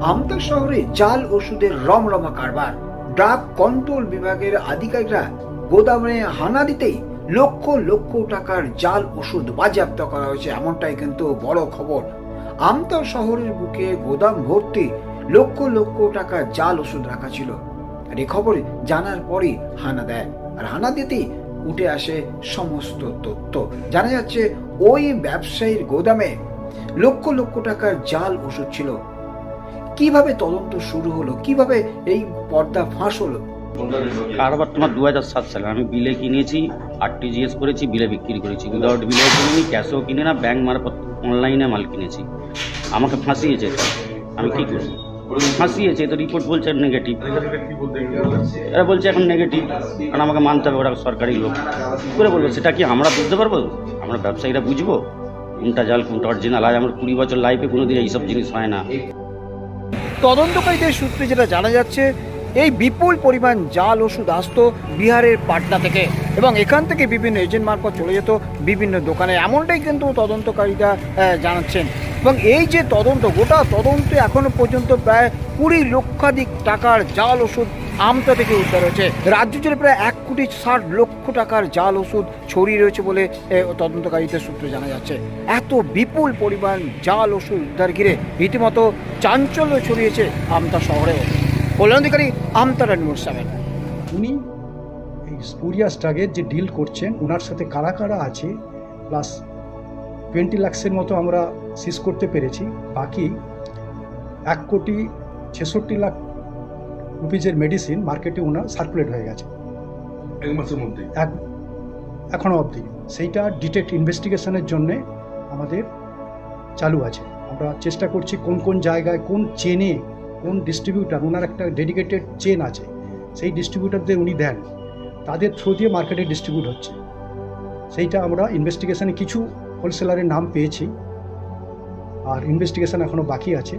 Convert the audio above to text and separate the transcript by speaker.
Speaker 1: আমতা শহরে জাল ওষুধের রমরমা কারবার। ড্রাগ কন্ট্রোল বিভাগের আধিকারিকরা গোদামে হানা দিতেই লক্ষ লক্ষ টাকার জাল ওষুধ বাজেয়াপ্ত করা হয়েছে, এমনটাই কিন্তু বড় খবর। আমতা শহরের বুকে গোদাম ভর্তি লক্ষ লক্ষ টাকা জাল ওষুধ রাখা ছিল। আর এই খবর জানার পরই হানা দেয়। আর হানা দিতেই উঠে আসে সমস্ত তথ্য। জানা যাচ্ছে, ওই ব্যবসায়ীর গোদামে লক্ষ লক্ষ টাকার জাল ওষুধ ছিল। কীভাবে তদন্ত শুরু হলো? কীভাবে এই পর্দা ফাঁস হলো?
Speaker 2: কারবার তোমার দু হাজার সাত সালে আমি বিলে কিনেছি আরটিজিএস করেছি, বিলে বিক্রি করেছি। উইদাউট বিলে কিনিনি ক্যাশও কিনে না ব্যাংক মারফত অনলাইনে মাল কিনেছি। আমাকে ফাঁসিয়েছে আমি কি করব? ফাঁসিয়েছে, তো রিপোর্ট বলছে নেগেটিভ এরা বলছে এখন নেগেটিভ কারণ আমাকে মানতে হবে, ওরা সরকারি লোক। করে বলব, সেটা কি আমরা বুঝতে পারব? আমরা ব্যবসায়ীরা বুঝব? কোনটা জাল, কোনটা অরিজিনাল আজ আমার কুড়ি বছর লাইফে কোনোদিন এইসব জিনিস হয় না।
Speaker 1: তদন্তকারীদের সূত্রে যেটা জানা যাচ্ছে এই বিপুল পরিমাণ জাল, ওষুধ আসতো বিহারের পাটনা থেকে এবং এখান থেকে বিভিন্ন এজেন্ট মারফত চলে যেত বিভিন্ন দোকানে। এমনটাই কিন্তু তদন্তকারীরা জানাচ্ছেন। এবং এই যে তদন্ত, গোটা তদন্তে এখনও পর্যন্ত প্রায় কুড়ি লক্ষাধিক টাকার জাল, ওষুধ আমতা থেকে উদ্ধার হয়েছে। রাজ্য জুড়ে প্রায় এক কোটি ষাট লক্ষ টাকার জাল, ওষুধ ছড়িয়ে রয়েছে বলে তদন্তকারীদের সূত্রে জানা যাচ্ছে। এত বিপুল পরিমাণ জাল, ওষুধ উদ্ধার ঘিরে রীতিমতো চাঞ্চল্য ছড়িয়েছে আমতা শহরেও। কল্যাণাধিকারী আমতারা নিউজ সেভেন
Speaker 3: উনি এই স্পুরিয়াস ড্রাগের যে ডিল করছেন ওনার সাথে কারা কারা আছে প্লাস টোয়েন্টি লাক্সের মতো আমরা সিজ করতে পেরেছি বাকি এক কোটি ছেষট্টি লাখ রুপিজের মেডিসিন মার্কেটে ওনার সার্কুলেট হয়ে গেছে।
Speaker 4: এক মাসের মধ্যে
Speaker 3: এক এখনও অবধি। সেইটা ডিটেক্ট ইনভেস্টিগেশনের জন্যে আমাদের চালু আছে। আমরা চেষ্টা করছি কোন কোন জায়গায় কোন চেনে কোন ডিস্ট্রিবিউটার ওনার একটা ডেডিকেটেড চেন আছে, সেই ডিস্ট্রিবিউটারদের উনি দেন। তাদের থ্রু দিয়ে মার্কেটে ডিস্ট্রিবিউট হচ্ছে। সেইটা আমরা ইনভেস্টিগেশনে কিছু হোলসেলারের নাম পেয়েছি। আর ইনভেস্টিগেশন এখনও বাকি আছে।